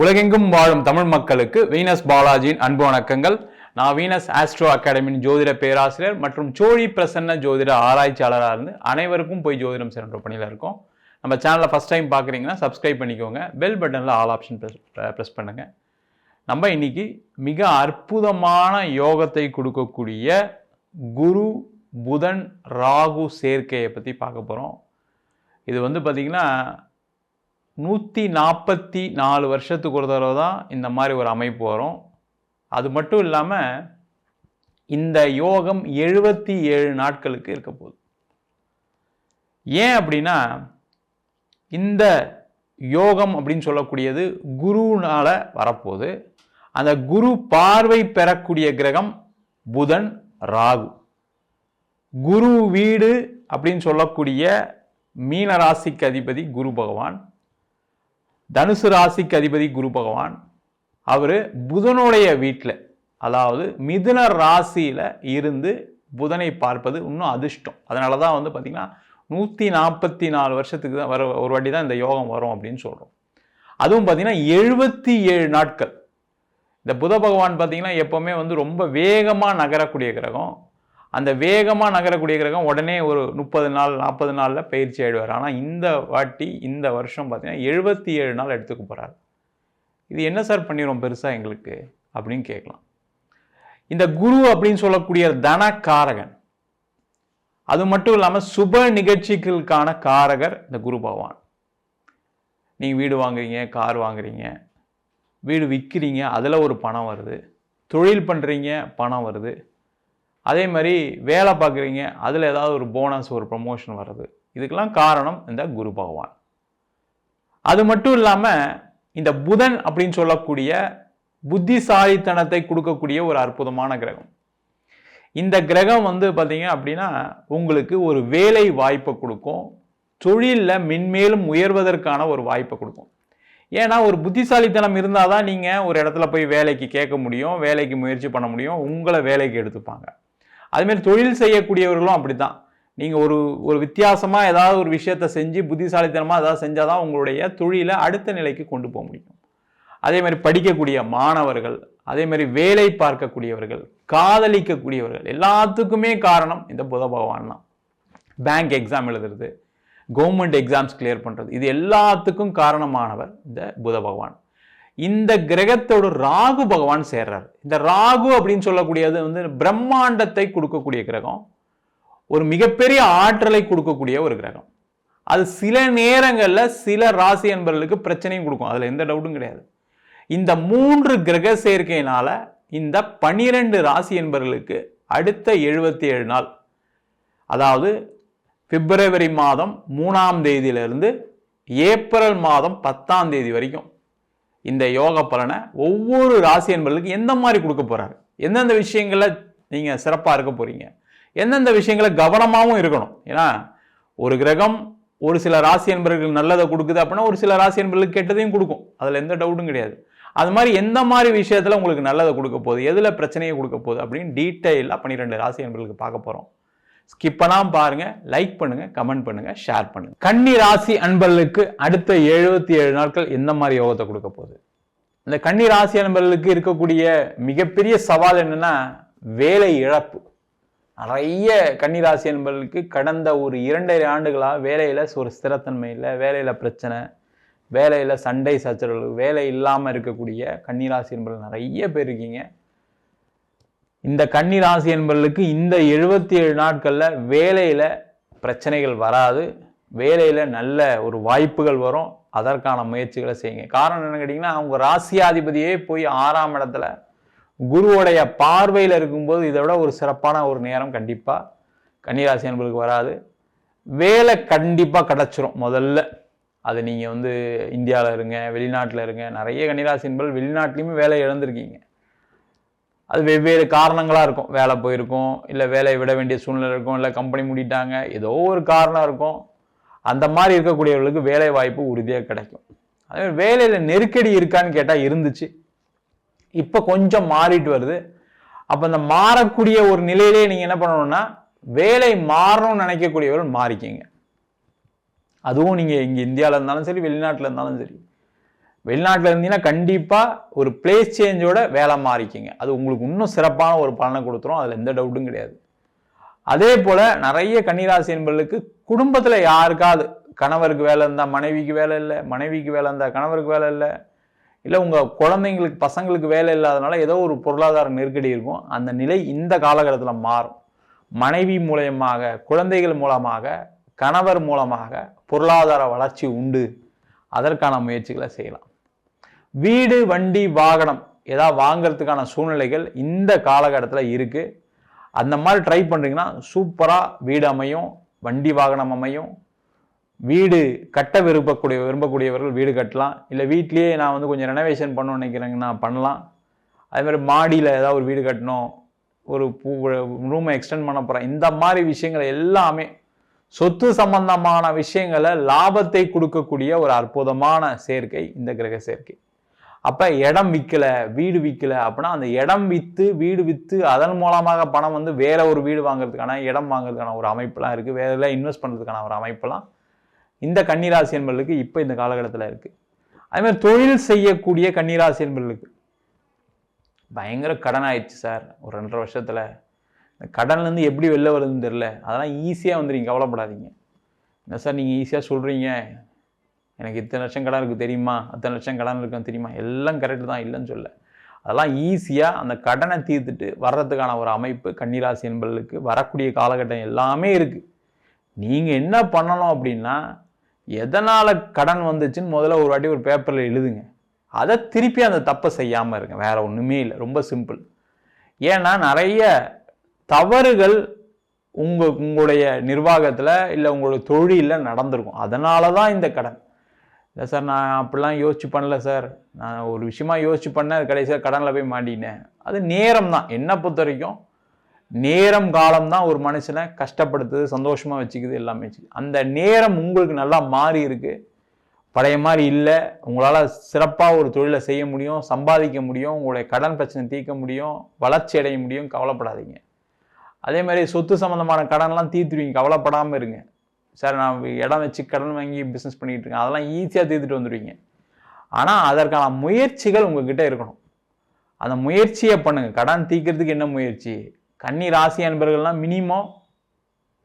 உலகெங்கும் வாழும் தமிழ் மக்களுக்கு வீனஸ் பாலாஜியின் அன்பு வணக்கங்கள். நான் வீனஸ் ஆஸ்ட்ரோ அகாடமியின் ஜோதிட பேராசிரியர் மற்றும் சோழி பிரசன்ன ஜோதிட ஆராய்ச்சியாளராக இருந்து அனைவருக்கும் போய் ஜோதிடம் சென்ற பணியில் இருக்கோம். நம்ம சேனலை ஃபஸ்ட் டைம் பார்க்குறீங்கன்னா சப்ஸ்கிரைப் பண்ணிக்கோங்க. பெல் பட்டனில் ஆல் ஆப்ஷன் ப்ரெஸ் ப்ரெஸ் பண்ணுங்கள் நம்ம இன்னைக்கு மிக அற்புதமான யோகத்தை கொடுக்கக்கூடிய குரு புதன் ராகு சேர்க்கையை பற்றி பார்க்க போகிறோம் இது வந்து பார்த்திங்கன்னா நூற்றி நாற்பத்தி நாலு வருஷத்துக்கு ஒரு தடவை தான் இந்த மாதிரி ஒரு அமைப்பு வரும். அது மட்டும் இல்லாமல் இந்த யோகம் எழுபத்தி ஏழு நாட்களுக்கு இருக்க போகுது. ஏன் அப்படின்னா இந்த யோகம் அப்படின்னு சொல்லக்கூடியது குருனால் வரப்போகுது. அந்த குரு பார்வை பெறக்கூடிய கிரகம் புதன் ராகு. குரு வீடு அப்படின்னு சொல்லக்கூடிய மீனராசிக்கு அதிபதி குரு பகவான். தனுசு ராசிக்கு அதிபதி குரு பகவான். அவர் புதனுடைய வீட்டில் அதாவது மிதுன ராசியில் இருந்து புதனை பார்ப்பது இன்னும் அதிர்ஷ்டம். அதனால தான் வந்து பார்த்திங்கன்னா நூற்றி நாற்பத்தி நாலு வருஷத்துக்கு தான் வர ஒரு வாட்டி தான் இந்த யோகம் வரும் அப்படின்னு சொல்கிறோம் அதுவும் பார்த்திங்கன்னா எழுபத்தி ஏழு நாட்கள். இந்த புத பகவான் பார்த்திங்கன்னா எப்போவுமே வந்து ரொம்ப வேகமாக நகரக்கூடிய கிரகம். அந்த வேகமாக நகரக்கூடிய கிரகம் உடனே ஒரு முப்பது நாள் நாற்பது நாளில் பயிற்சி ஆயிடுவார். ஆனால் இந்த வாட்டி இந்த வருஷம் பார்த்திங்கன்னா எழுபத்தி ஏழு நாள் எடுத்துக்க போகிறார் இது என்ன சார் பண்ணிடும் பெருசாக எங்களுக்கு? அப்படின்னு கேட்கலாம் இந்த குரு அப்படின்னு சொல்லக்கூடிய தனக்காரகன் அது மட்டும் இல்லாமல் சுப நிகழ்ச்சிகளுக்கான காரகர் இந்த குரு பகவான். நீங்கள் வீடு வாங்குறீங்க கார் வாங்குறீங்க வீடு விற்கிறீங்க அதில் ஒரு பணம் வருது. தொழில் பண்ணுறீங்க பணம் வருது. அதே மாதிரி வேலை பார்க்குறீங்க அதில் ஏதாவது ஒரு போனஸ் ஒரு ப்ரமோஷன் வர்றது. இதுக்கெல்லாம் காரணம் இந்த குரு பகவான். அது மட்டும் இல்லாமல் இந்த புதன் அப்படின்னு சொல்லக்கூடிய புத்திசாலித்தனத்தை கொடுக்கக்கூடிய ஒரு அற்புதமான கிரகம். இந்த கிரகம் வந்து பார்த்தீங்க அப்படின்னா உங்களுக்கு ஒரு வேலை வாய்ப்பை கொடுக்கும். தொழிலில் மென்மேலும் உயர்வதற்கான ஒரு வாய்ப்பை கொடுக்கும். ஏன்னா ஒரு புத்திசாலித்தனம் இருந்தால் தான் நீங்கள் ஒரு இடத்துல போய் வேலைக்கு கேட்க முடியும் வேலைக்கு முயற்சி பண்ண முடியும் உங்களை வேலைக்கு எடுத்துப்பாங்க. அதுமாரி தொழில் செய்யக்கூடியவர்களும் அப்படி தான் நீங்கள் ஒரு ஒரு வித்தியாசமாக ஏதாவது ஒரு விஷயத்த செஞ்சு புத்திசாலித்தனமாக ஏதாவது செஞ்சால் தான் உங்களுடைய தொழிலை அடுத்த நிலைக்கு கொண்டு போக முடியும். அதே மாதிரி படிக்கக்கூடிய மாணவர்கள் அதே மாதிரி வேலை பார்க்கக்கூடியவர்கள் காதலிக்கக்கூடியவர்கள் எல்லாத்துக்குமே காரணம் இந்த புத பகவான் தான். பேங்க் எக்ஸாம் எழுதுறது கவர்மெண்ட் எக்ஸாம்ஸ் கிளியர் பண்ணுறது இது எல்லாத்துக்கும் காரணமானவர் இந்த புத பகவான். இந்த கிரகத்தோட ராகு பகவான் சேர்றாரு. இந்த ராகு அப்படின்னு சொல்லக்கூடியது வந்து பிரம்மாண்டத்தை கொடுக்கக்கூடிய கிரகம். ஒரு மிகப்பெரிய ஆற்றலை கொடுக்கக்கூடிய ஒரு கிரகம். அது சில நேரங்களில் சில ராசி என்பவர்களுக்கு பிரச்சனையும் கொடுக்கும். அதில் எந்த டவுட்டும் கிடையாது. இந்த மூன்று கிரக சேர்க்கையினால இந்த பனிரெண்டு ராசி என்பவர்களுக்கு அடுத்த எழுபத்தி ஏழு நாள் அதாவது பிப்ரவரி மாதம் மூணாம் தேதியிலிருந்து ஏப்ரல் மாதம் பத்தாம் தேதி வரைக்கும் இந்த யோக பலனை ஒவ்வொரு ராசி என்பர்களுக்கு எந்த மாதிரி கொடுக்க போகிறாரு எந்தெந்த விஷயங்கள நீங்கள் சிறப்பாக இருக்க போகிறீங்க எந்தெந்த விஷயங்களை கவனமாகவும் இருக்கணும். ஏன்னா ஒரு கிரகம் ஒரு சில ராசி என்பர்கள் நல்லதை கொடுக்குது அப்படின்னா ஒரு சில ராசி என்பர்களுக்கு கெட்டதையும் கொடுக்கும். அதில் எந்த டவுட்டும் கிடையாது. அது மாதிரி எந்த மாதிரி விஷயத்தில் உங்களுக்கு நல்லதை கொடுக்க போகுது? எதில் பிரச்சனையை கொடுக்க போகுது? அப்படின்னு டீட்டெயிலாக பன்னிரெண்டு ராசி என்பர்களுக்கு பார்க்க போகிறோம் ஸ்கிப் பண்ணாம பாருங்க லைக் பண்ணுங்க கமெண்ட் பண்ணுங்க ஷேர் பண்ணுங்க. கன்னி ராசி அன்பர்களுக்கு அடுத்த எழுபத்தி ஏழு நாட்கள் எந்த மாதிரி யோகத்தை கொடுக்க போகுது? இந்த கன்னி ராசி அன்பர்களுக்கு இருக்கக்கூடிய மிகப்பெரிய சவால் என்னன்னா வேலை இழப்பு. நிறைய கன்னிராசி என்பவர்களுக்கு கடந்த ஒரு இரண்டரை ஆண்டுகளாக வேலையில் ஒரு ஸ்திரத்தன்மை இல்லை வேலையில் பிரச்சனை வேலையில் சண்டை சச்சரவு வேலை இல்லாமல் இருக்கக்கூடிய கன்னிராசி என்பவர்கள் நிறைய பேர் இருக்கீங்க. இந்த கன்னிராசி என்பவர்களுக்கு இந்த எழுபத்தி ஏழு நாட்களில் வேலையில் பிரச்சனைகள் வராது. வேலையில் நல்ல ஒரு வாய்ப்புகள் வரும். அதற்கான முயற்சிகளை செய்யுங்க. காரணம் என்ன கேட்டிங்கன்னா அவங்க ராசியாதிபதியே போய் ஆறாம் இடத்துல குருவோடைய பார்வையில் இருக்கும்போது இதை விட ஒரு சிறப்பான ஒரு நேரம் கண்டிப்பாக கன்னிராசி என்பதுக்கு வராது. வேலை கண்டிப்பாக கிடச்சிரும் முதல்ல. அது நீங்கள் வந்து இந்தியாவில் இருங்க வெளிநாட்டில் இருங்க. நிறைய கன்னிராசி என்பது வெளிநாட்டிலையுமே வேலை இழந்திருக்கீங்க. அது வெவ்வேறு காரணங்களாக இருக்கும். வேலை போயிருக்கும் இல்லை வேலையை விட வேண்டிய சூழ்நிலை இருக்கும் இல்லை கம்பெனி மூடிட்டாங்க ஏதோ ஒரு காரணம் இருக்கும். அந்த மாதிரி இருக்கக்கூடியவர்களுக்கு வேலை வாய்ப்பு உறுதியாக கிடைக்கும். அதே வேலையில் நெருக்கடி இருக்கான்னு கேட்டால் இருந்துச்சு. இப்போ கொஞ்சம் மாறிட்டு வருது. அப்போ இந்த மாறக்கூடிய ஒரு நிலையிலே நீங்கள் என்ன பண்ணணும்னா வேலை மாறணும்னு நினைக்கக்கூடியவர்கள் மாறிக்கிங்க. அதுவும் நீங்கள் இங்கே இந்தியாவில் இருந்தாலும் சரி வெளிநாட்டில் இருந்தாலும் சரி. வெளிநாட்டில் இருந்தீங்கன்னா கண்டிப்பாக ஒரு பிளேஸ் சேஞ்சோட வேலை மாறிக்கிங்க. அது உங்களுக்கு இன்னும் சிறப்பான ஒரு பலனை கொடுத்துரும். அதில் எந்த டவுட்டும் கிடையாது. அதே போல் நிறைய கன்னிராசி என்பர்களுக்கு குடும்பத்தில் யாருக்காவது கணவருக்கு வேலை இருந்தால் மனைவிக்கு வேலை இல்லை மனைவிக்கு வேலை இருந்தால் கணவருக்கு வேலை இல்லை இல்லை உங்கள் குழந்தைங்களுக்கு பசங்களுக்கு வேலை இல்லாதனால ஏதோ ஒரு பொருளாதார நெருக்கடி இருக்கும். அந்த நிலை இந்த காலகட்டத்தில் மாறும். மனைவி மூலயமாக குழந்தைகள் மூலமாக கணவர் மூலமாக பொருளாதார வளர்ச்சி உண்டு. அதற்கான முயற்சிகளை செய்யலாம். வீடு வண்டி வாகனம் ஏதாவது வாங்குறதுக்கான சூழ்நிலைகள் இந்த காலகட்டத்தில் இருக்குது அந்த மாதிரி ட்ரை பண்ணுறீங்கன்னா சூப்பராக வீடு அமையும் வண்டி வாகனம் அமையும். வீடு கட்ட விரும்பக்கூடிய விரும்பக்கூடியவர்கள் வீடு கட்டலாம். இல்லை வீட்லேயே நான் வந்து கொஞ்சம் ரெனோவேஷன் பண்ணணும்னு நினைக்கிறேங்கன்னா பண்ணலாம். அதேமாதிரி மாடியில் ஏதாவது ஒரு வீடு கட்டணும் ஒரு பூ ரூமை எக்ஸ்டெண்ட் பண்ண போகிறேன் இந்த மாதிரி விஷயங்கள் எல்லாமே சொத்து சம்பந்தமான விஷயங்களை லாபத்தை கொடுக்கக்கூடிய ஒரு அற்புதமான சேர்க்கை இந்த கிரக சேர்க்கை. அப்போ இடம் விற்கல வீடு விற்கலை அப்படின்னா அந்த இடம் விற்று வீடு விற்று அதன் மூலமாக பணம் வந்து வேற ஒரு வீடு வாங்குறதுக்கான இடம் வாங்குறதுக்கான ஒரு அமைப்பெலாம் இருக்குது வேற எல்லாம் இன்வெஸ்ட் பண்ணுறதுக்கான ஒரு அமைப்பெல்லாம் இந்த கன்னிராசி என்பர்களுக்கு இப்போ இந்த காலகட்டத்தில் இருக்குது அதே மாதிரி தொழில் செய்யக்கூடிய கன்னிராசி என்பர்களுக்கு பயங்கர கடன் ஆயிடுச்சு சார். ஒரு ரெண்டரை வருஷத்தில். இந்த கடன்லேருந்து எப்படி வெளில வருதுன்னு தெரில அதெல்லாம் ஈஸியாக வந்துடுங்க கவலைப்படாதீங்க. என்ன சார் நீங்கள் ஈஸியாக சொல்கிறீங்க எனக்கு இத்தனை லட்சம் கடன் இருக்குது தெரியுமா? அத்தனை லட்சம் கடன் இருக்குன்னு தெரியுமா? எல்லாம் கரெக்டு தான் இல்லைன்னு சொல்ல அதெல்லாம் ஈஸியாக அந்த கடனை தீர்த்துட்டு வர்றதுக்கான ஒரு அமைப்பு கன்னிராசி என்பர்களுக்கு வரக்கூடிய காலகட்டம் எல்லாமே இருக்குது நீங்கள் என்ன பண்ணணும் அப்படின்னா எதனால் கடன் வந்துச்சுன்னு முதல்ல ஒரு வாட்டி ஒரு பேப்பரில் எழுதுங்க. அதை திருப்பி அந்த தப்பை செய்யாமல் இருங்க. வேறு ஒன்றுமே இல்லை. ரொம்ப சிம்பிள் ஏன்னா நிறைய தவறுகள் உங்கள் உங்களுடைய நிர்வாகத்தில் இல்லை உங்களுடைய தொழிலில் நடந்திருக்கும். அதனால தான் இந்த கடன். இல்லை சார் நான் அப்படிலாம் யோசிச்சு பண்ணல சார். நான் ஒரு விஷயமா யோசிச்சு பண்ணேன் அது கடைசியாக கடனில் போய் மாட்டினேன் அது நேரம் தான். என்னை பொறுத்த வரைக்கும் நேரம் காலம் தான் ஒரு மனுஷனை கஷ்டப்படுத்துது சந்தோஷமாக வச்சுக்குது எல்லாமே. வச்சுக்குது அந்த நேரம் உங்களுக்கு நல்லா மாறி இருக்குது பழைய மாதிரி இல்லை. உங்களால் சிறப்பாக ஒரு தொழிலை செய்ய முடியும் சம்பாதிக்க முடியும் உங்களுடைய கடன் பிரச்சனை தீர்க்க முடியும் வளர்ச்சி அடைய முடியும் கவலைப்படாதீங்க. அதே மாதிரி சொத்து சம்மந்தமான கடன்லாம் தீர்த்துருவீங்க. கவலைப்படாமல் இருங்க. சார் நான் இடம் வச்சு கடன் வாங்கி பிஸ்னஸ் பண்ணிக்கிட்டு இருக்கேன். அதெல்லாம் ஈஸியாக தீர்த்துட்டு வந்துடுவீங்க ஆனால் அதற்கான முயற்சிகள் உங்ககிட்ட இருக்கணும். அந்த முயற்சியை பண்ணுங்கள் கடன் தீர்க்கறதுக்கு என்ன முயற்சி? கன்னி ராசி அன்பர்கள்லாம் மினிமம்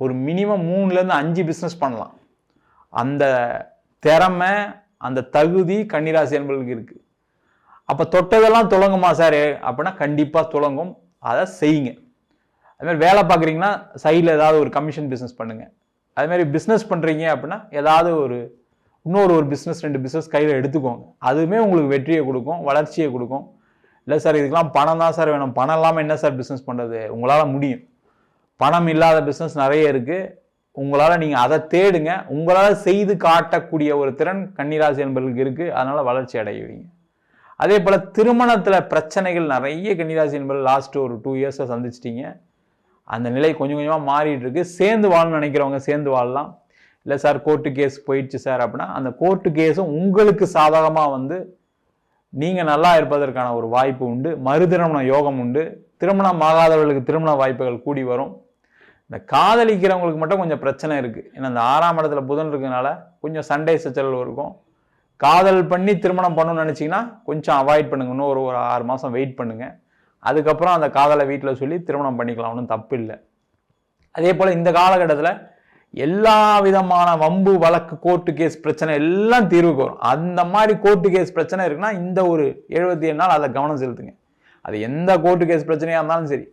ஒரு மினிமம் மூணுலேருந்து அஞ்சு பிஸ்னஸ் பண்ணலாம். அந்த திறமை அந்த தகுதி கன்னிராசி அன்பர்களுக்கு இருக்குது அப்போ தொட்டதெல்லாம் தொடங்குமா சார்? அப்படின்னா கண்டிப்பாக தொடங்கும் அதை செய்யுங்க. அதுமாதிரி வேலை பார்க்குறீங்கன்னா சைடில் ஏதாவது ஒரு கமிஷன் பிஸ்னஸ் பண்ணுங்கள் அது மாதிரி பிஸ்னஸ் பண்ணுறீங்க அப்படின்னா ஏதாவது ஒரு இன்னொரு ஒரு பிஸ்னஸ் ரெண்டு பிஸ்னஸ் கையில் எடுத்துக்கோங்க. அதுவுமே உங்களுக்கு வெற்றியை கொடுக்கும் வளர்ச்சியை கொடுக்கும். இல்லை சார் இதுக்கெல்லாம் பணம் தான் சார் வேணும். பணம் இல்லாமல் என்ன சார் பிஸ்னஸ் பண்ணுறது உங்களால் முடியும். பணம் இல்லாத பிஸ்னஸ் நிறைய இருக்குது உங்களால் நீங்கள் அதை தேடுங்க. உங்களால் செய்து காட்டக்கூடிய ஒரு திறன் கன்னிராசி என்பர்களுக்கு இருக்குது அதனால் வளர்ச்சி அடைவீங்க. அதே போல் திருமணத்தில் பிரச்சனைகள் நிறைய கன்னிராசி என்பர்கள் லாஸ்ட் ஒரு டூ இயர்ஸை சந்திச்சிட்டீங்க. அந்த நிலை கொஞ்சம் கொஞ்சமாக மாறிட்டு இருக்கு சேர்ந்து வாழணும்னு நினைக்கிறவங்க சேர்ந்து வாழலாம். இல்லை சார் கோர்ட்டு கேஸ் போயிடுச்சு சார் அப்படின்னா அந்த கோர்ட்டு கேஸும் உங்களுக்கு சாதகமாக வந்து நீங்கள் நல்லா இருப்பதற்கான ஒரு வாய்ப்பு உண்டு. மறுதிருமண யோகம் உண்டு. திருமணம் ஆகாதவர்களுக்கு திருமண வாய்ப்புகள் கூடி வரும். இந்த காதலிக்கிறவங்களுக்கு மட்டும் கொஞ்சம் பிரச்சனை இருக்குது ஏன்னா இந்த ஆறாம் இடத்துல புதன் இருக்கிறதுனால கொஞ்சம் சண்டை சச்சரவு இருக்கும். காதல் பண்ணி திருமணம் பண்ணணும்னு நினச்சிங்கன்னா கொஞ்சம் அவாய்ட் பண்ணுங்க. இன்னும் ஒரு ஒரு ஆறு மாதம் வெயிட் பண்ணுங்கள் அதுக்கப்புறம் அந்த காதலை வீட்டில் சொல்லி திருமணம் பண்ணிக்கலாம் ஒன்றும் தப்பு இல்லை அதே போல் இந்த காலகட்டத்தில் எல்லா விதமான வம்பு வழக்கு கோர்ட்டு கேஸ் பிரச்சனை எல்லாம் தீர்வுக்கு வரும் அந்த மாதிரி கோர்ட்டு கேஸ் பிரச்சனை இருக்குன்னா இந்த ஒரு எழுபத்தி ஏழு நாள் அதை கவனம் செலுத்துங்க. அது எந்த கோர்ட்டு கேஸ் பிரச்சனையாக இருந்தாலும் சரி.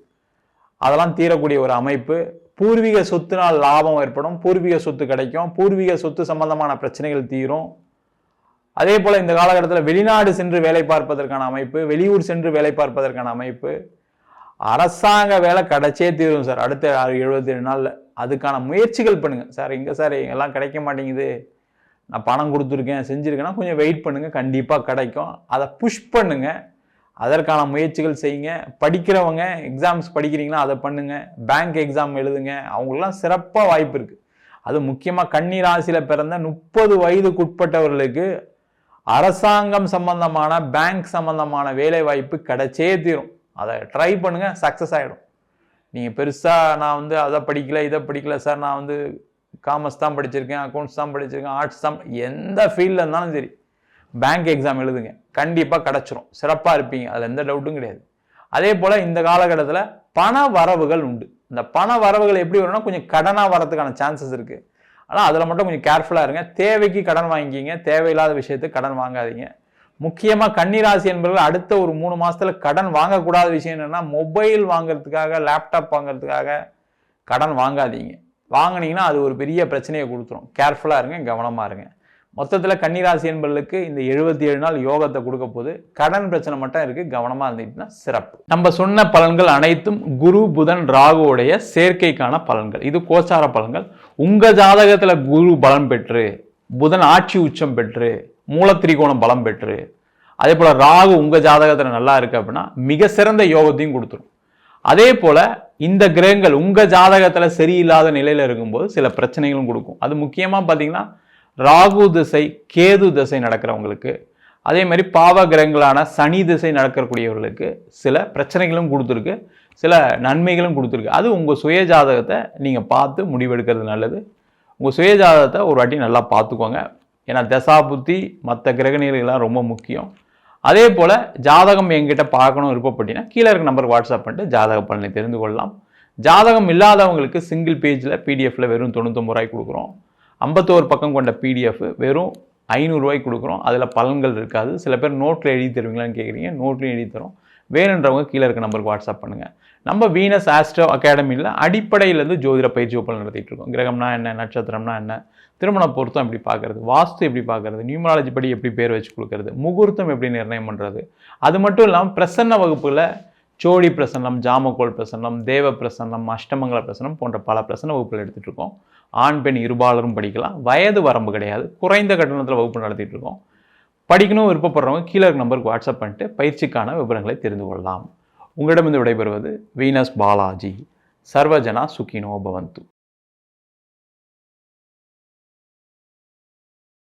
அதெல்லாம் தீரக்கூடிய ஒரு அமைப்பு. பூர்வீக சொத்துனால் லாபம் ஏற்படும். பூர்வீக சொத்து கிடைக்கும். பூர்வீக சொத்து சம்பந்தமான பிரச்சனைகள் தீரும். அதே போல் இந்த காலகட்டத்தில் வெளிநாடு சென்று வேலை பார்ப்பதற்கான அமைப்பு வெளியூர் சென்று வேலை பார்ப்பதற்கான அமைப்பு அரசாங்க வேலை கிடைச்சே தீரும் சார். அடுத்த எழுபத்தி ஏழு நாளில் அதுக்கான முயற்சிகள் பண்ணுங்கள் சார் இங்கே சார் எல்லாம் கிடைக்க மாட்டேங்குது. நான் பணம் கொடுத்துருக்கேன் செஞ்சுருக்கேன்னா கொஞ்சம் வெயிட் பண்ணுங்கள் கண்டிப்பாக கிடைக்கும். அதை புஷ் பண்ணுங்க. அதற்கான முயற்சிகள் செய்யுங்க. படிக்கிறவங்க எக்ஸாம்ஸ் படிக்கிறீங்களா அதை பண்ணுங்கள் பேங்க் எக்ஸாம் எழுதுங்க. அவங்களுக்குலாம் சிறப்பாக வாய்ப்பு இருக்குது அது முக்கியமாக கன்னி ராசியில் பிறந்த முப்பது வயதுக்குட்பட்டவர்களுக்கு அரசாங்கம் சம்பந்தமான பேங்க் சம்பந்தமான வேலை வாய்ப்பு கிடைச்சே தீரும். அதை ட்ரை பண்ணுங்க சக்ஸஸ் ஆகிடும் நீங்கள் பெருசாக நான் வந்து அதை படிக்கல இதை படிக்கல சார் நான் வந்து காமர்ஸ் தான் படிச்சிருக்கேன் அக்கௌண்ட்ஸ் தான் படிச்சிருக்கேன் ஆர்ட்ஸ் தான் எந்த ஃபீல்டில் இருந்தாலும் சரி பேங்க் எக்ஸாம் எழுதுங்க. கண்டிப்பாக கிடச்சிரும். சிறப்பாக இருப்பீங்க. அதில் எந்த டவுட்டும் கிடையாது. அதே போல் இந்த காலகட்டத்தில் பண வரவுகள் உண்டு. இந்த பண வரவுகள் எப்படி வரும்னா கொஞ்சம் கடனாக வரதுக்கான சான்சஸ் இருக்குது ஆனால் அதில் மட்டும் கொஞ்சம் கேர்ஃபுல்லாக இருங்க. தேவைக்கு கடன் வாங்கிக்கிங்க. தேவையில்லாத விஷயத்துக்கு கடன் வாங்காதீங்க. முக்கியமாக கன்னிராசி என்பவர்கள் அடுத்த ஒரு மூணு மாதத்தில் கடன் வாங்கக்கூடாத விஷயம் என்னென்னா மொபைல் வாங்குறதுக்காக லேப்டாப் வாங்குறதுக்காக கடன் வாங்காதீங்க. வாங்கினீங்கன்னா அது ஒரு பெரிய பிரச்சனையை கொடுத்துரும். கேர்ஃபுல்லாக இருங்க கவனமாக இருங்க. மொத்தத்தில் கன்னிராசி என்பர்களுக்கு இந்த எழுபத்தி ஏழு நாள் யோகத்தை கொடுக்க போது கடன் பிரச்சனை மட்டும் இருக்குது கவனமாக இருந்துக்கிட்டுனா சிறப்பு. நம்ம சொன்ன பலன்கள் அனைத்தும் குரு புதன் ராகுவுடைய சேர்க்கைக்கான பலன்கள். இது கோச்சார பலன்கள். உங்கள் ஜாதகத்தில் குரு பலம் பெற்று புதன் ஆட்சி உச்சம் பெற்று மூலத்திரிகோணம் பலம் பெற்று அதே போல் ராகு உங்கள் ஜாதகத்தில் நல்லா இருக்கு அப்படின்னா மிக சிறந்த யோகத்தையும் கொடுத்துரும். அதே போல் இந்த கிரகங்கள் உங்கள் ஜாதகத்தில் சரியில்லாத நிலையில் இருக்கும்போது சில பிரச்சனைகளும் கொடுக்கும். அது முக்கியமாக பார்த்தீங்கன்னா ராகு திசை கேது திசை நடக்கிறவங்களுக்கு அதே மாதிரி பாவ கிரகங்களான சனி திசை நடக்கக்கூடியவர்களுக்கு சில பிரச்சனைகளும் கொடுத்துருக்கு சில நன்மைகளும் கொடுத்துருக்கு. அது உங்கள் சுய ஜாதகத்தை நீங்கள் பார்த்து முடிவெடுக்கிறது நல்லது. உங்கள் சுய ஜாதகத்தை ஒரு வாட்டி நல்லா பார்த்துக்கோங்க. ஏன்னா தசா புத்தி மற்ற கிரகநிலைகள்லாம் ரொம்ப முக்கியம். அதே போல் ஜாதகம் எங்கிட்ட பார்க்கணும் விருப்பப்பட்டீங்கன்னா கீழே இருக்க நம்பருக்கு வாட்ஸ்அப் பண்ணிட்டு ஜாதக பலனை தெரிந்து கொள்ளலாம். ஜாதகம் இல்லாதவங்களுக்கு சிங்கிள் பேஜில் பிடிஎஃப்பில் வெறும் தொண்ணூத்தொம்பது ரூபாய் கொடுக்குறோம். ஐம்பத்தோரு பக்கம் கொண்ட பிடிஎஃப் வெறும் ஐநூறுரூவாய்க்கு கொடுக்குறோம். அதில் பலன்கள் இருக்காது. சில பேர் நோட்டில் எழுதி தருவீங்களான்னு கேட்குறீங்க நோட்லையும் எழுதி தரோம். வேணுன்றவங்க கீழே இருக்க நம்பருக்கு வாட்ஸ்அப் பண்ணுங்கள் நம்ம வீனஸ் ஆஸ்ட்ரோ அகாடமியில் அடிப்படையிலேருந்து ஜோதிட பயிற்சி ஒப்பல் நடத்திட்டு இருக்கோம். கிரகம்னா என்ன நட்சத்திரம்னா என்ன திருமண பொருத்தம் எப்படி பார்க்குறது வாஸ்து எப்படி பார்க்குறது நியூமராலஜி படி எப்படி பேர் வச்சு கொடுக்குறது முகூர்த்தம் எப்படி நிர்ணயம் பண்ணுறது அது மட்டும் இல்லாமல் பிரசன்ன வகுப்பில் சோழி பிரசன்னம் ஜாமக்கோள் பிரசன்னம் தேவ பிரசன்னம் அஷ்டமங்கல பிரசன்னம் போன்ற பல பிரசன்ன வகுப்புகள் எடுத்துகிட்டு இருக்கோம் ஆண் பெண் இருபாலரும் படிக்கலாம். வயது வரம்பு கிடையாது. குறைந்த கட்டணத்தில் வகுப்பு நடத்திட்டு இருக்கோம் படிக்கணும் விருப்பப்படுறவங்க கீழே இருக்க நம்பருக்கு வாட்ஸ்அப் பண்ணிட்டு பயிற்சிக்கான விவரங்களை தெரிந்து கொள்ளலாம். உங்களிடமிருந்து விடைபெறுவது வீனஸ் பாலாஜி. சர்வஜனா சுகினோ பவந்து.